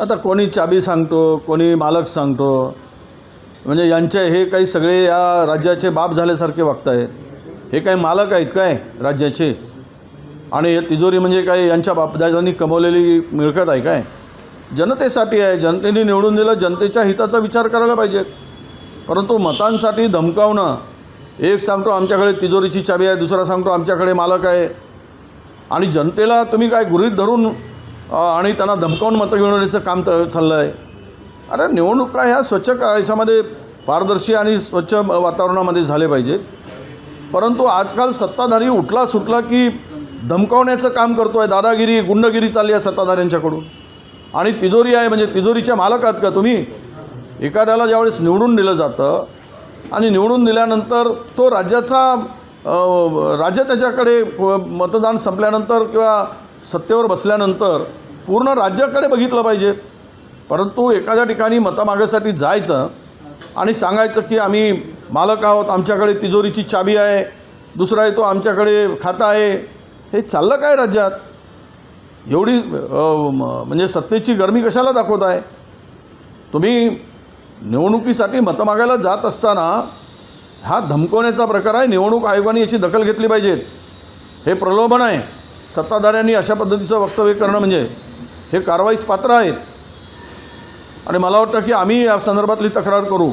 आता कोणी चाबी सांगतो कोणी मालक सांगतो म्हणजे यांचे हे काही सगळे या राज्याचे बाप झाल्यासारखे वागत आहेत हे काही मालक आहेत काय राज्याचे? आणि हे तिजोरी म्हणजे काय यांच्या बापदाजांनी कमवलेली मिळकत आहे काय? जनतेसाठी आहे. जनतेने निवडून दिलं जनतेच्या हिताचा विचार करायला पाहिजे. परंतु मतांसाठी धमकावणं एक सांगतो आमच्याकडे तिजोरीची चाबी आहे दुसरा सांगतो आमच्याकडे मालक आहे. आणि जनतेला तुम्ही काय गृहीत धरून आणि त्यांना धमकावून मतं मिळवण्याचं काम तर चाललं आहे अरे निवडणुका ह्या स्वच्छ का याच्यामध्ये पारदर्शी आणि स्वच्छ वातावरणामध्ये झाले पाहिजेत परंतु आजकाल सत्ताधारी उठला सुटला की धमकावण्याचं काम करतो आहे दादागिरी गुंडगिरी चालली आहे सत्ताधाऱ्यांच्याकडून. आणि तिजोरी आहे म्हणजे तिजोरीच्या मालक आहात का तुम्ही? एखाद्याला ज्यावेळेस निवडून दिलं जातं आणि निवडून दिल्यानंतर तो राज्याचा राज्य त्याच्याकडे मतदान संपल्यानंतर किंवा सत्तेवर बसल्यानंतर पूर्ण राज्याकडे बघितलं पाहिजे. परंतु एखाद्या ठिकाणी मतामागासाठी जायचं आणि सांगायचं की आम्ही मालक आहोत आमच्याकडे तिजोरीची चाबी आहे दुसरा आहे तो आमच्याकडे खाता आहे. हे चाललं काय राज्यात? एवढी म- म्हणजे सत्तेची गरमी कशाला दाखवत आहे? तुम्ही निवडणुकीसाठी मतं मागायला जात असताना हा धमकवण्याचा प्रकार आहे. निवडणूक आयोगाने याची दखल घेतली पाहिजेत. हे प्रलोभन आहे. सत्ताधाऱ्यांनी अशा पद्धतीचं वक्तव्य करणं म्हणजे हे कारवाईस पात्र आहेत. आणि मला वाटतं की आम्ही या संदर्भातली तक्रार करू.